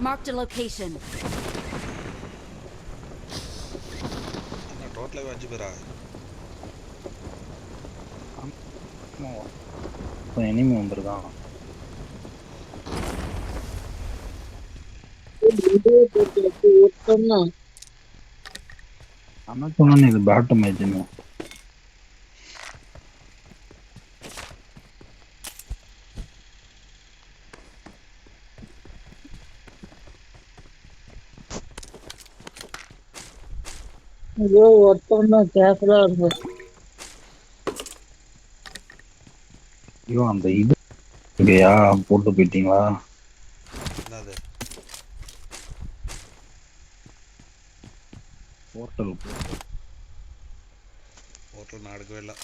Marked a location. என்ன டோட்டலாகவே அஞ்சு பேரா? இப்போ எனிமி ஒருத்தம்தான் அண்ணா சொன்னேன் இது பேட்டு மேட்ச்னு ஐயோ ஒருத்தம்தான் கேசலா இருக்கு ஐயோ அந்த இது இல்லையா போட்டு போயிட்டீங்களா? என்னது? போர்ட்டல் போர்ட்டல் நான் எடுக்கவே இல்லை.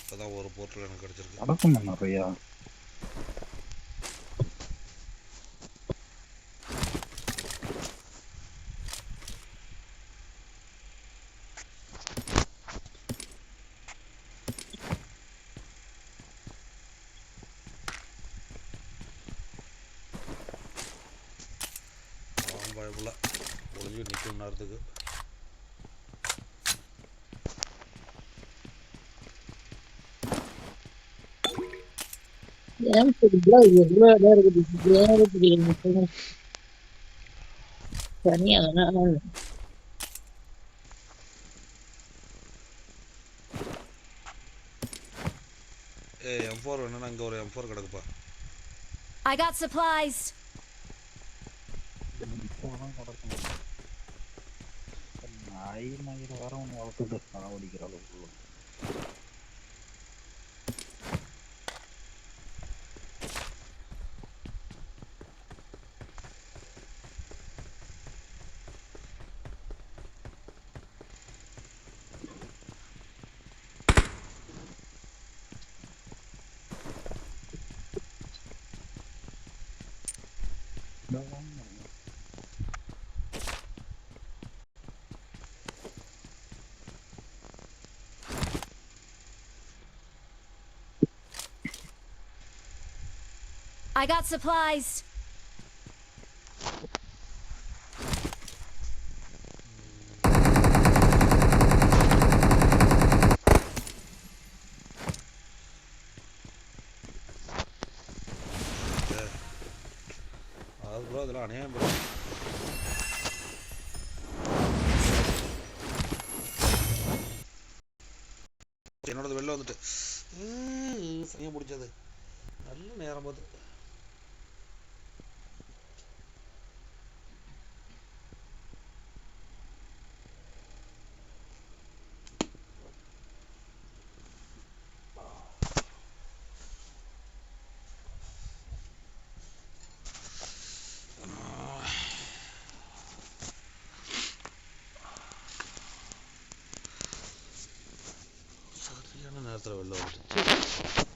இப்போதான் ஒரு போர்ட்டல் எனக்கு கிடச்சிருக்கு. நடக்கும் நிறையா? ஏன் தெரியல எவ்வளவு இடம் இருக்குது ஏன் இருக்குது எனக்கு தனியா தானே ஏ எம் ஃபோர் வேணும்னா இங்கே ஒரு எம் ஃபோர் கிடக்குப்பா I got supplies. நாய் மயிர வர ஒன்று வளர்த்துட்டு சாவடிக்கிற அளவுக்கு I got supplies. ബ്രോ ഇതിൽ അണയാൻ ബ്രോ. എന്നോടത് വെള്ളം വന്നിട്ട്. ഈ സമയം പിടിച്ചത്. சரியான நேரத்தில்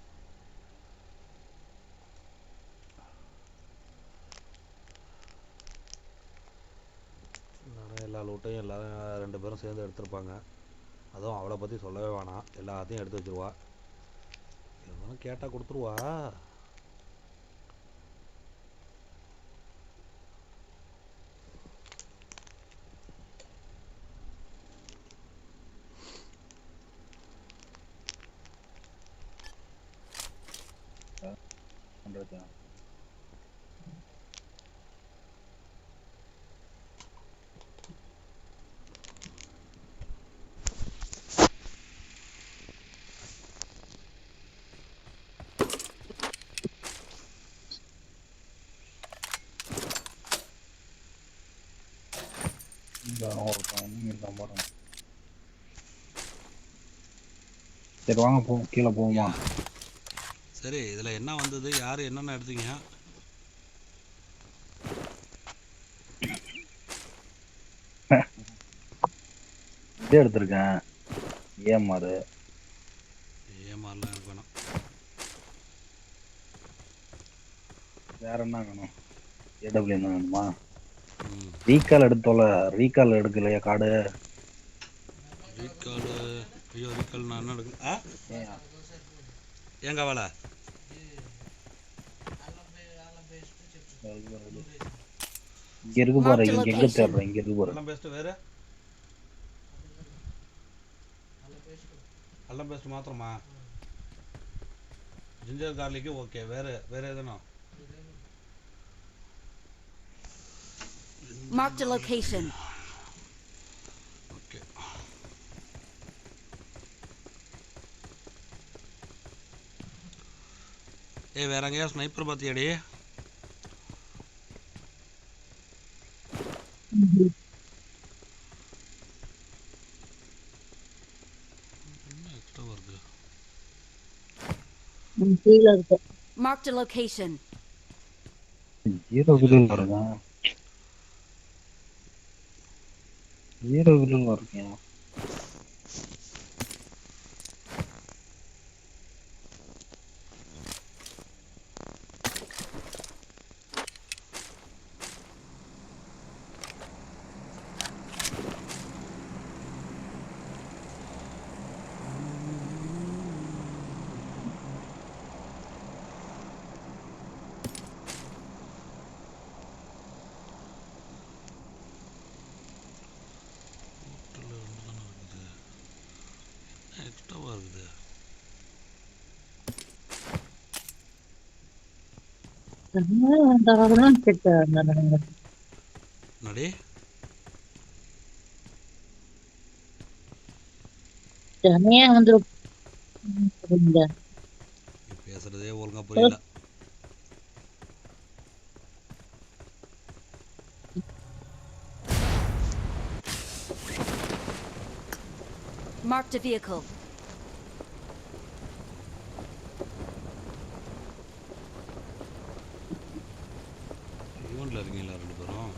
நானும் எல்லா லூட்டையும் எல்லாரும் ரெண்டு பேரும் சேர்ந்து எடுத்திருப்பாங்க. அதுவும் அவளை பற்றி சொல்லவே வேணாம். எல்லாத்தையும் எடுத்து வச்சிருவா. இருந்தாலும் கேட்டால் கொடுத்துருவா. இந்த ஒருத்தன் தான் பாருங்க சரி வாங்க போ கீழே போவோமா சரி இதில் என்ன வந்தது? யார் என்னென்ன எடுத்தீங்க? இது எடுத்திருக்கேன். ஏமாறு ஏமாறலாம் எனக்கு வேணாம். வேற என்ன வேணும்? ஏடபிள்யூ என்ன வேணுமா? ரீகால் எடுத்தோல ரீகால் எடுக்கலையா கார்டு? ரீகால் ஐயோ ரீகால் நான் என்ன எடுக்கல ஆ? ஏன் ஏங்க வேலை இங்க இருக்கு பாரு இங்க எங்க. தேடுறேன் இங்க இருக்கு பாரு. பேஸ்ட் வேறு? அல்லம் பேஸ்ட் மாத்திரமா? ஜிஞ்சர் கார்லிக்கு ஓகே வேறு வேறு எதுனா? Marked a location. ஓகே ஏய் வேற எங்கேயா ஸ்னைப்பர் பார்த்தியாடி என்ன எக்ஸ்ட்ரா வருது? ம், கீழே இருக்கு Marked a location. Niye Ravul'un var ya? வந்தாதான் கிட்ட இருந்தாங்க என்னடி தனியா வந்து புரியல. நீ பேசுகிறதே ஒழுங்காக புரியல Marked a vehicle. ஈவெண்ட்டில் இருக்கீங்களா ரெண்டு பேரும்.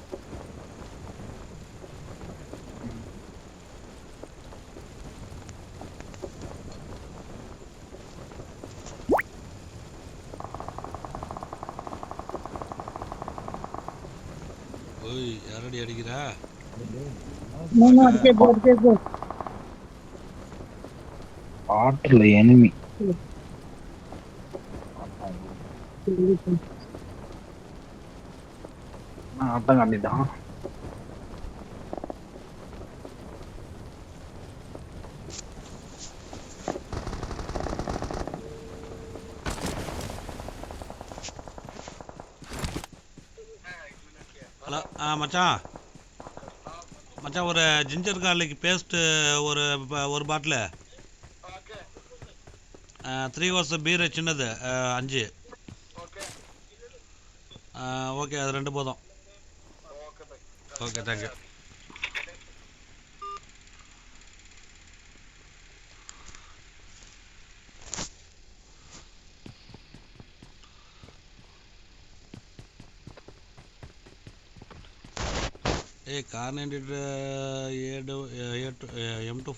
ஓய் யாரடி அடிக்கிறா? போ, அடிச்சே அதான் ஆற்றுல எனிமி ஹலோ ஆ மச்சான். மச்சான் ஒரு ஜிஞ்சர் கார்லிக் பேஸ்ட்டு ஒரு ஒரு பாட்டிலு த்ரீ ஹவர்ஸ் பீரை சின்னது அஞ்சு. ஓகே அது ரெண்டு போதும். ஓகே தேங்க்யூ ஏய் Kar ninety eight A two M two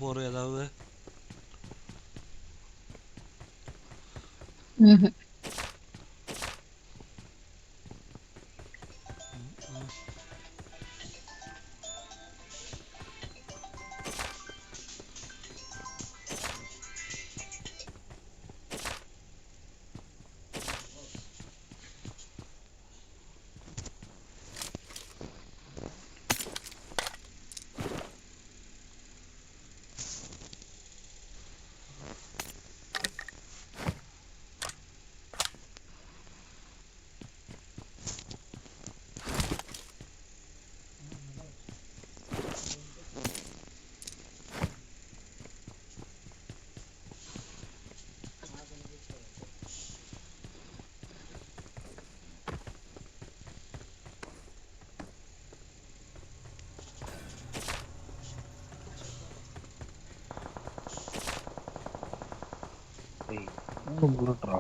four ஏதாவது ம்ஹும். மூணு புல்லட்ரா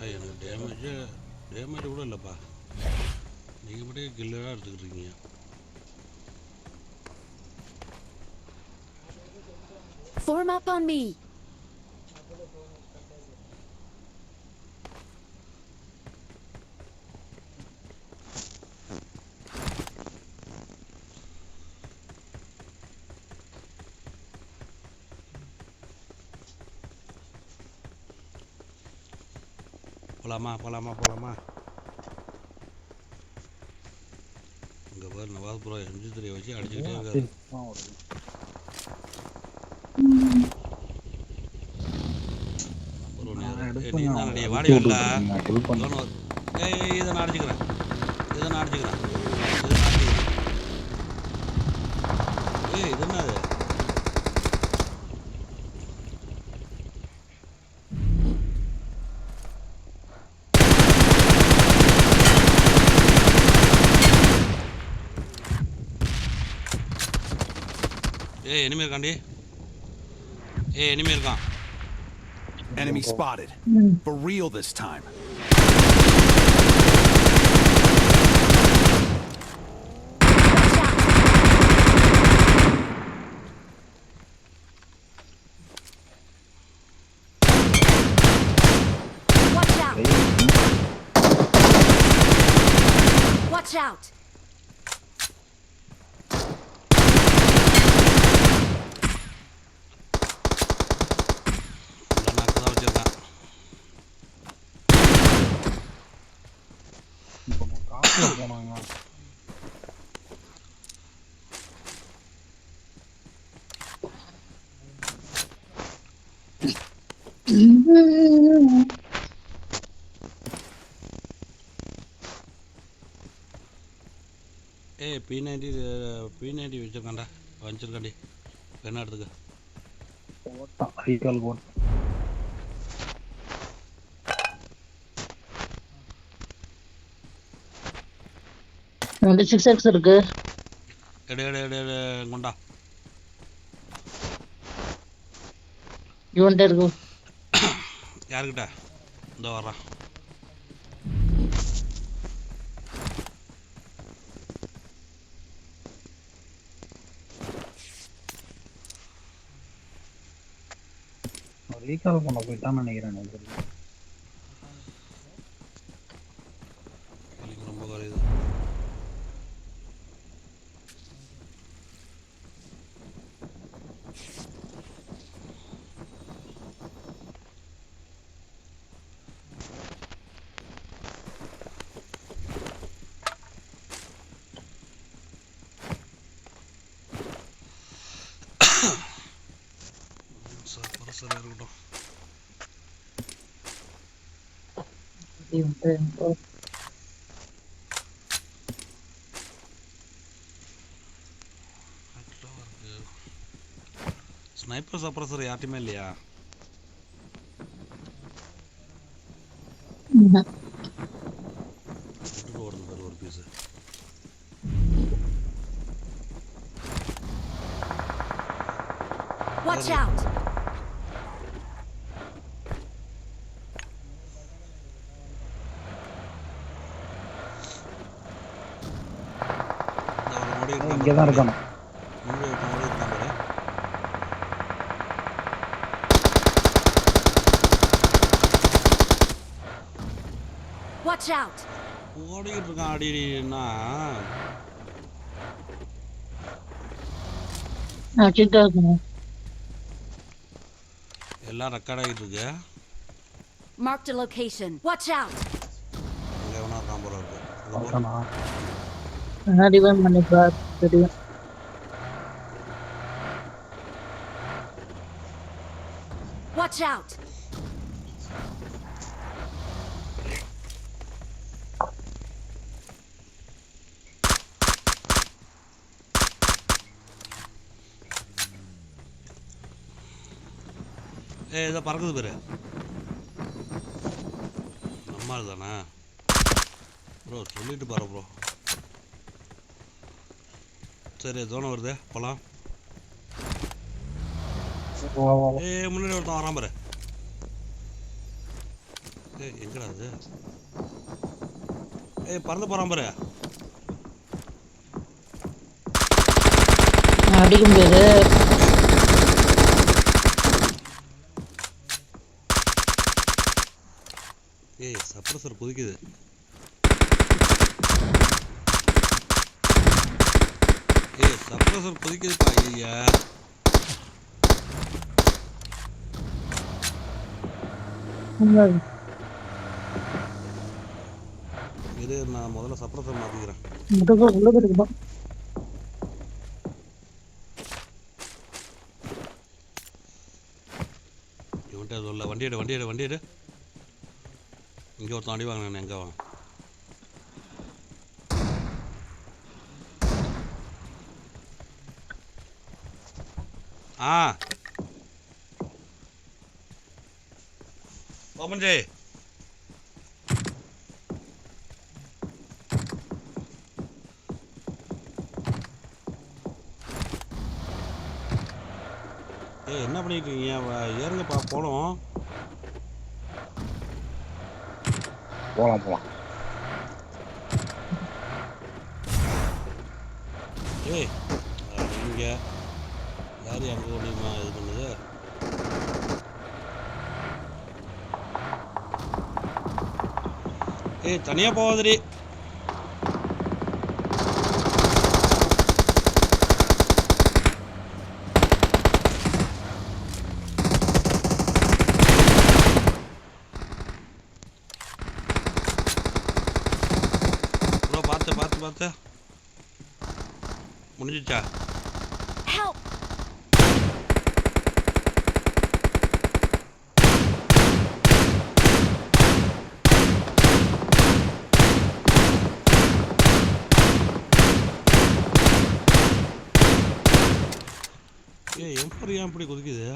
ஐயா, எனக்கு டேமேஜ் டேமேஜ் கூட இல்லைப்பா நீங்கள் மட்டும் கில்லராக எடுத்துக்கிட்டு இருக்கீங்க Form up on me. போகலாமா போகலாமா போகலாமா இங்கே பாரு நவாஸ் ப்ரோ எம்ஜி த்ரீ வச்சு அடிச்சுக்கிட்டே இருக்காரு. நீ ஏய் இதை நான் அடிச்சுக்கிறேன். இதை நான் அடிச்சுக்கிறேன். ஏய் இனிமே இருக்காண்டி ஏய் இனிமே இருக்கான் Enemy spotted. For real this time. Watch out! நம்ம காட்டுல போனாங்க ஏய் பி நைன்டி பி நைன்டி வச்சுருக்காண்டா வச்சிருக்காண்டி என்ன எடுத்துக்க ஓட்டான் ரீகால் ஓட்டான் வந்து சிக்ஸ் எக்ஸ் இருக்கு. எடு எடு எடு எடு கொண்டா. இவன்ட்ட இருக்கு. யாருக்கிட்ட? இந்த வர்றான் ரீகால் பண்ண போயிட்டான்னு நினைக்கிறேன் எனக்கு தெரிஞ்சு. வலிக்கு ரொம்ப குறையுது சார் சார் இருக்கட்டும் இவன்ட்ட ஸ்னைப்பர் சப்ரஸர் யார்ட்டையுமே இல்லையா ம்ஹும். விட்டுட்டு ஓடுது பாரு ஒரு பீஸு Watch out! இந்த ஒரு முடி அவன் இருக்கான் இங்கே தான். இருக்கானு இருக்கான் பாரு Watch out! ஓடிக்கிட்டு இருக்கான் அடினா நான் சிக்கா இருக்கணும் எல்லாம் ரெக்கார்ட் ஆகிட்டு இருக்கு Marked a location. Watch out! அங்கே எவனா இருக்கான் போல இருக்கு அங்க போ. ஓட்டானா நான் ரிவைவ் பண்ணி பார் தெரியும் Watch out! ஏய் இதை பறக்குது பேரு. நம்ம தானே? ப்ரோ சொல்லிட்டு பாரு ப்ரோ. சரி ஜோனம் வருது. போகலாம் வா வா வா. ஏய் முன்னாடி ஒருத்தன் வரான் பாரு. ஏய் எங்கடா அது ஏய் பறந்து போகிறான் பாரு. நான் அடிக்க முடியாது. ஏய் சப்ரஸர் குதிக்குது சார் கொதிக்குதுப்பா ஐயா இரு நான் முதல்ல சப்ரசர் மாத்திக்கிறேன். முட்டை உள்ள இருக்குதான் இவன்கிட்ட சொல்ல வண்டி எடு வண்டி எடு இங்கே ஒருத்தன் அடி வாங்கினேன் எங்கே வாங்க ஆ. ஓப்பன் ஜெய் ஏய் என்ன பண்ணிட்டு இருக்கீங்க ஏறுங்கப்பா போனோம் போலாம் போலாம் ஏய் இங்கே. யார் அங்கே ஒன்றுமா இது பண்ணுது? ஏய் தனியாக போகாதடி. பார்த்து பார்த்து பார்த்து. முடிஞ்சிச்சா எம்பர் ஏன் இப்படி குதிக்குது?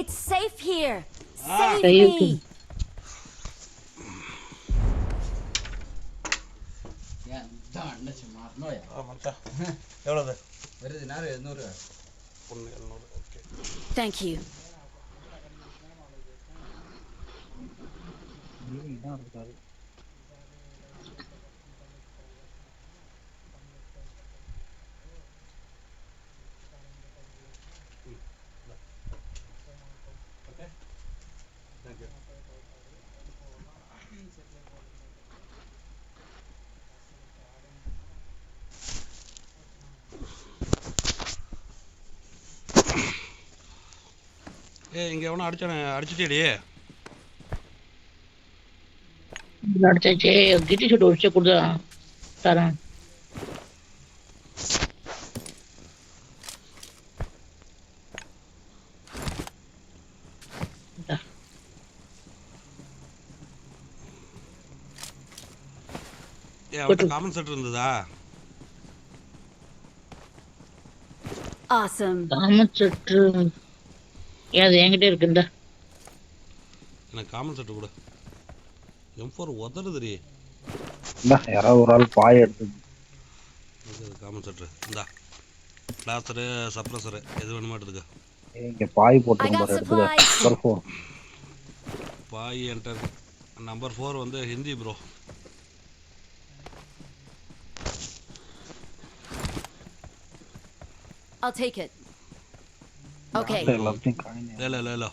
It's safe here. Ah. Save me. எவ்வளோது வருது எழுநூறு ஒன்று எழுநூறு ஓகே. Thank you. ஏய் இங்கே எவனோ அடிச்சானே அடிச்சிட்டேடி அடிச்சாச்சு. கிட்டி ஷூட் ஒரு விஷயம் கொடுத்தா தரேன். காமன் செட் இருந்ததா? Awesome. காமன் செட்டு ஏன் அது என்கிட்ட இருக்குண்டா. எனக்கு காமன் செட்டு கொடு. எம் ஃபோர் உதறுதுடி. இந்தா யாராவது ஒரு ஆள் பாய எடுத்து காமன் செட்டு இந்தா பிளாஸ்டரு சப்ரஸரு எது வேணுமோ எடுத்துக்க. இங்க பாய் எடுத்துக்க. supplies. நம்பர் ஃபோர் பாய் என்டர் நம்பர் ஃபோர் வந்து Hindi bro I'll take it. Okay. எல்லாத்தையும் காணி லே லே லே லே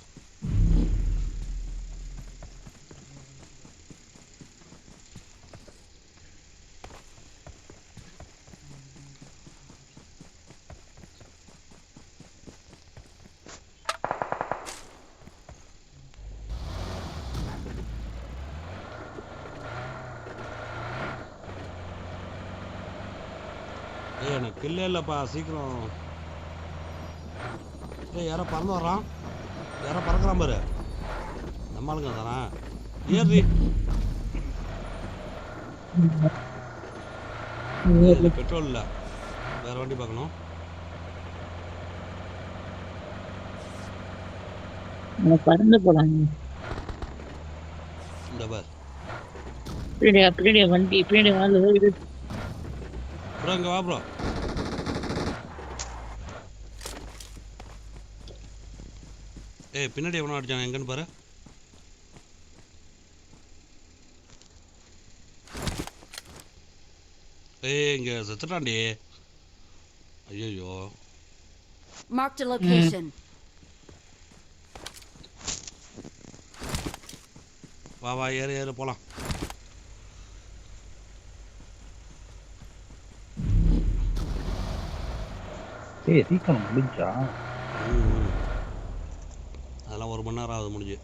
ஏய் எனக்கு கில்லே இல்லைப்பா சீக்கிரம். யாரோ பறந்து வர்றான். யாரோ பறக்குறான் பாரு. நம்ம ஆளுங்க தானே? ஏறி. இல்லை பெட்ரோல் இல்லை. வேற வண்டி பார்க்கணும். பறந்து போலாம். இந்த பார். பின்னாடியா பின்னாடியா வண்டி பின்னாடி இது ப்ரோ இங்கே வா ப்ரோ. ஏய் பின்னாடி எவனோ அடிச்சான் எங்கன்னு பாரு. ஏய் இங்கே செத்துட்டான்டி. ஐயோ Marked a location. வா வா ஏறு ஏறு போகலாம் ஏய் சீக்கிரம் முடிஞ்சா? ஒரு மணி நேரம் ஆகுது முடிஞ்சு.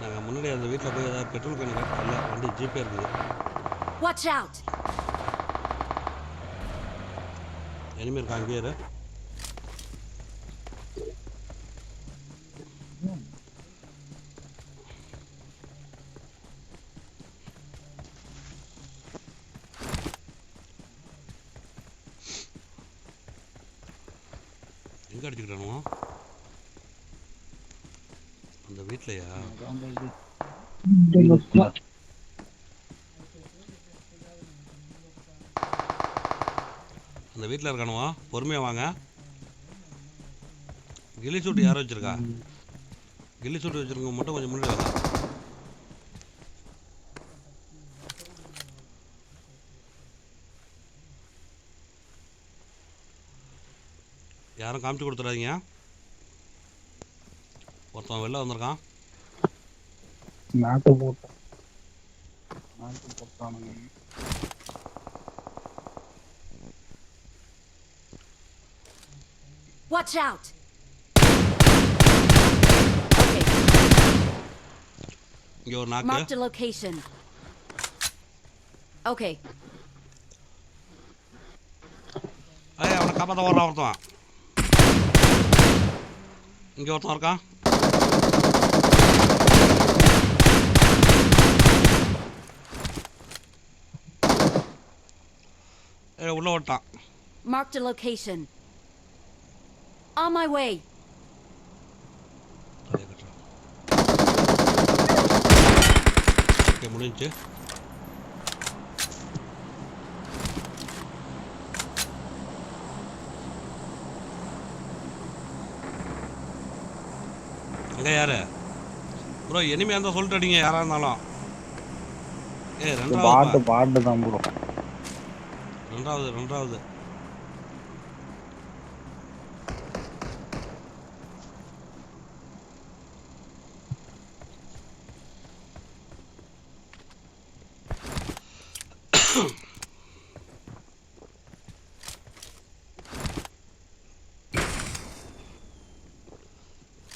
நாங்கள் முன்னாடி அந்த வீட்டில் போய் ஏதாவது பெட்ரோல் கேன் இல்லை வண்டி ஜிபே இருக்குது. Watch out. எனிமே இருக்கா அங்கேயே இரு எங்கே அடிச்சுக்கிட்டானுவோ அந்த வீட்லையா அதான் இது. இந்த பக்கம். அந்த வீட்டில் இருக்கணுமா? பொறுமையாக வாங்க. கில்லி சூட்டு யாரும் வச்சிருக்கா? கில்லி சூட்டு வச்சிருக்கவங்க மட்டும் கொஞ்சம் முன்னாடி வரலாம் யாரும் காமிச்சு கொடுத்துடாதீங்க. ஒருத்தன் வெளில வந்திருக்கான். நாட்டு போட்டான் நாட்டு போட்டானுங்க Watch out! Okay, இங்கே ஒரு நாக்கு marked a location. Okay, ஏய் அவனை காப்பாற்ற வர்றான் ஒருத்தன் இங்கே ஒருத்தன் இருக்கான் ஏய் உள்ள ஓட்டான் marked a location. On my way. Okay முடிஞ்சுச்சு எங்க யாரு? ப்ரோ இனிமே இருந்தால் சொல்லிட்டு அடிங்க யாரா இருந்தாலும். ஏ ரெண்டாவது பாட்டு பாட்டு தான் ப்ரோ ரெண்டாவது ரெண்டாவது.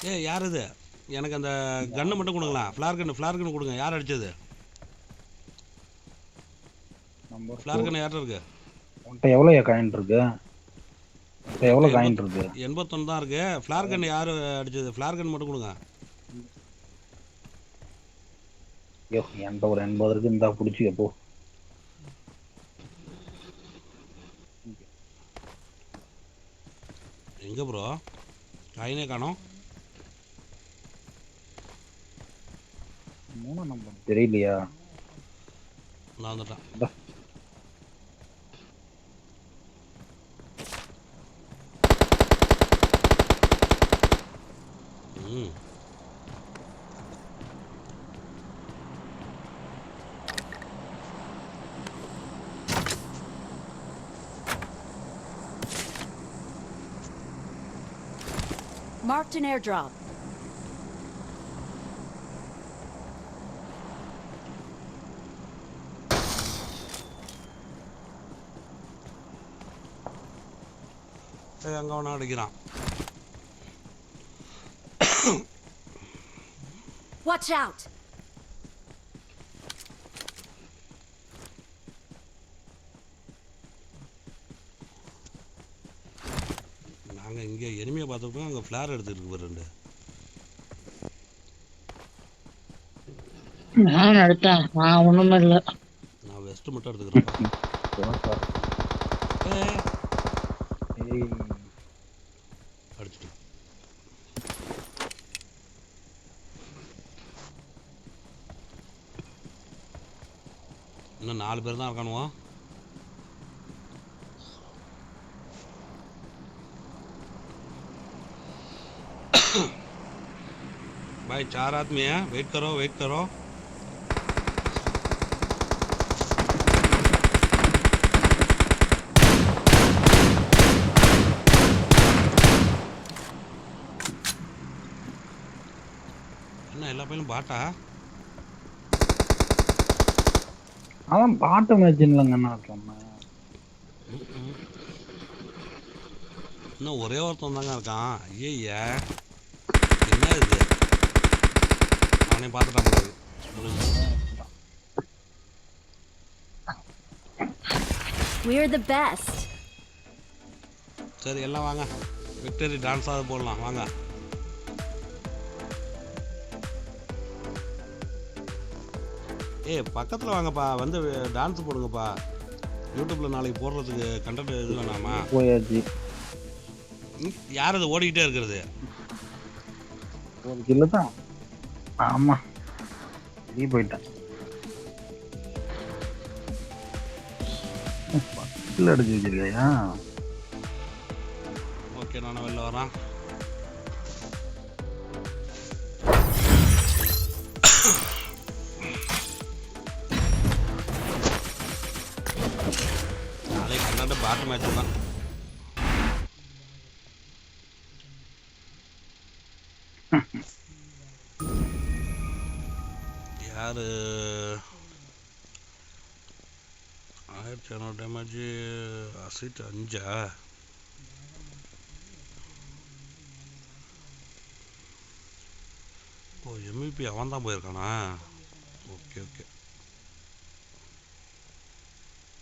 ஏ யார் இது? எனக்கு அந்த கன்று மட்டும் கொடுங்களேன் ஃப்ளார் கன்று ஃப்ளார் கன்று கொடுங்க. யார் நம்பர் ஃப்ளார் கன்று யார்கிட்ட இருக்கு? உன்கிட்ட எவ்வளோ காயின் இருக்கு? எவ்வளோ காயின் இருக்கு? எண்பத்தொன்று தான் இருக்கு. ஃப்ளார் கன் யார் அடிச்சது? ஃப்ளார் கன் மட்டும் கொடுங்க. ஐயோ என்கிட்ட ஒரு எண்பது இருக்கு. இந்தா பிடிச்சி போ எங்கே ப்ரோ காயினே காணோம். really uh no, no, no. Marked an airdrop. அங்கே அவனை அடிக்கிறான். Watch out! நாங்கள் இங்கே எனிமையை பார்த்துருக்கோம் அங்கே ஃப்ளார் எடுத்துகிட்டு இருக்கு ரெண்டு நான் எடுத்தேன். நான் ஒண்ணுமே இல்லை. நான் வெஸ்ட்டு மட்டும் எடுத்துக்கிறேன். ஏ ஏய் அடிச்சிட்டு இன்னும் நாலு பேர் தான் இருக்கானுவோ भाई चार आदमी हैं वेट करो वेट करो என்ன எல்லா பையனும் பாட்டா அதான் பாட்டு மேட்ச் இல்லைங்க நான் சொன்னேன். இன்னும் ஒரே ஒருத்தன் தாங்க இருக்கான். ஐய என்ன இது? அவனே பார்த்துட்டான். We're the best. சரி எல்லாம் வாங்க. விக்டரி டான்ஸாவது போடலாம். வாங்க. ஏய் பக்கத்தில் வாங்கப்பா. வந்து டான்ஸ் போடுங்கப்பா. யூடியூப்பில் நாளைக்கு போடுறதுக்கு கண்டென்ட் இது வேணாமா? போயாச்சு. யார் அது ஓடிக்கிட்டே இருக்கிறது? கிலோ தான் ஆமா. வெளியே போயிட்டேன் அடிச்சு வச்சிருக்கையா? ஓகே நான் வெளில வரேன் நாளைக்கு கண்டாட்ட பாட்டு மேட்ச் தான். யாரு? ஆயிரத்தி இரநூறு டேமேஜ் அசிட் அஞ்சா? ஓ எம்இபி அவன் தான் போயிருக்கானா? Okay okay.